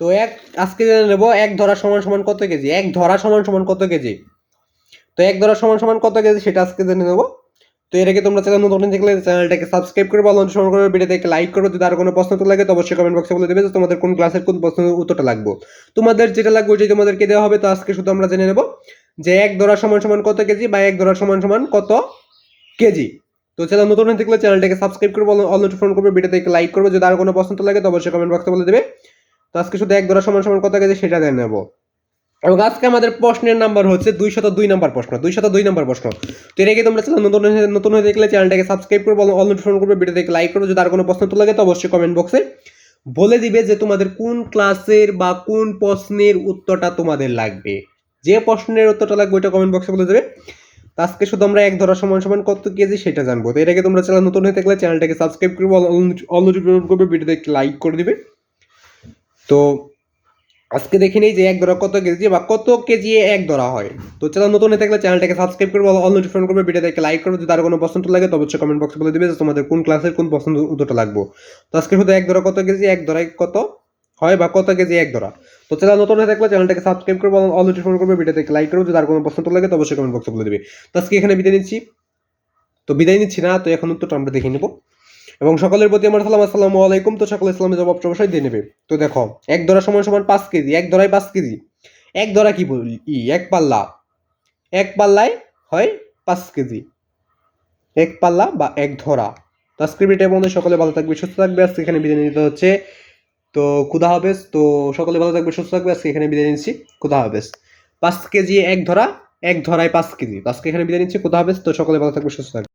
তো এক, আজকে জেনে নেব, এক ধরা সমান সমান কত কেজি? এক ধরা সমান সমান কত কেজি? তো এক ধরা সমান সমান কত কেজি সেটা আজকে জেনে নেব। তো এর আগে তোমরা চ্যানেল নতুন দেখলে, চ্যানেলটাকে সাবস্ক্রাইব করে বলো অনুসরণ করে ভিডিওতে লাইক করো। যদি আর কোনো প্রশ্ন লাগে, তো অবশ্যই কমেন্ট বক্সে বলে দেবে যে তোমাদের কোন ক্লাসের কোন প্রশ্নের উত্তরটা লাগবে। তোমাদের যেটা লাগবে, ওইটাই তোমাদেরকে দেওয়া হবে। তো আজকে শুধু আমরা জেনে নেব যে এক ধরা সমান সমান কত কেজি বা এক ধরা সমান সমান কত কেজি। তো চ্যানেল নতুন থাকলে চ্যানেলটাকে সাবস্ক্রাইব করে অল নোটিফিকেশন করবে ভিডিওতে লাইক করবে। যদি আর কোনো তো লাগে, তো অবশ্যই কমেন্ট বক্সে বলে দেবে। তো আজকে শুধু এক ধরা সমান সমান কত কেজি সেটা জেনে নেব। এবং আজকে আমাদের প্রশ্নের নাম্বার হচ্ছে দুই শত দুই নাম্বার প্রশ্ন দুই শত দুই নাম্বার প্রশ্ন। তো এর আগে তোমরা চ্যানেল নতুন নতুন হয়ে দেখলে চ্যানেলটাকে সাবস্ক্রাইব করব অল নোটিফিকেশন করবে ভিডিওতে লাইক করবে, যদি আর কোনো প্রশ্ন তো লাগে তো অবশ্যই কমেন্ট বক্সে বলে দিবে যে তোমাদের কোন ক্লাসের বা কোন প্রশ্নের উত্তরটা তোমাদের লাগবে। যে প্রশ্নের উত্তরটা লাগবে ওইটা কমেন্ট বক্সে বলে দেবে। আজকে শুধু আমরা এক ধরা সমান সমান কত কেজি সেটা জানব। তো এর আগে তোমরা চ্যানেল নতুন হয়ে থাকলে চ্যানেলটাকে সাবস্ক্রাইব করবে অল নোটিফিকেশন করবে ভিডিওতে লাইক করে দিবে। তো আজকে দেখে নেই যে এক ধরা কত কেজি বা কত কেজি এক ধরা হয়। তো চ্যানেল নতুন থাকলে চ্যানেলটাকে সাবস্ক্রাইব করবে, অল নোটিফিকেশন করবে ভিডিওটাকে লাইক করবে, যদি আর কোনো পছন্দ লাগে তো অবশ্যই কমেন্ট বক্সে বলে দিবে যে তোমাদের কোন ক্লাসের কোন পছন্দ উত্তরটা লাগবে। তো আজকে শুধু এক ধরা কত কেজি, এক ধরায় কত হয় বা কত কেজি এক ধরা। তো চ্যানেল নতুন হয়ে থাকলে চ্যানেলটাকে সাবস্ক্রাইব করবে, অল নোটিফিকেশন করবে ভিডিওটাকে লাইক করবে, যদি আর কোনো পছন্দ লাগে তো অবশ্যই কমেন্ট বক্সে বলে দিবে। তো আজকে এখানে বিদায় নিচ্ছি। তো বিদায় নিচ্ছি না, তো এখন উত্তরটা আমরা দেখে নেব। এবং সকলের প্রতি আমার সালাম, আসসালামু আলাইকুম। তো সকলে ইসলামের জবাব অবশ্যই দিয়ে নেবে। তো দেখো, এক ধরা সমান সমান পাঁচ কেজি, এক ধরায় পাঁচ কেজি। এক ধরা কি বলি? ই, এক পাল্লা। এক পাল্লায় হয় পাঁচ কেজি। এক পাল্লা বা এক ধরা। তো আজকের ভিডিওর মধ্যে সকলে ভালো থাকবে, সুস্থ থাকবে। আজকে এখানে বিদায় নিতে হচ্ছে। তো খুদা হাফেজ। তো সকলে ভালো থাকবে, সুস্থ থাকবে। আজকে এখানে বিদায় নিচ্ছি। খুদা হাফেজ। পাঁচ কেজি, এক ধরা, এক ধরায় পাঁচ কেজি। আজকে এখানে বিদায় নিচ্ছি। খুদা হাফেজ। তো সকলে ভালো থাকবে, সুস্থ থাকবে।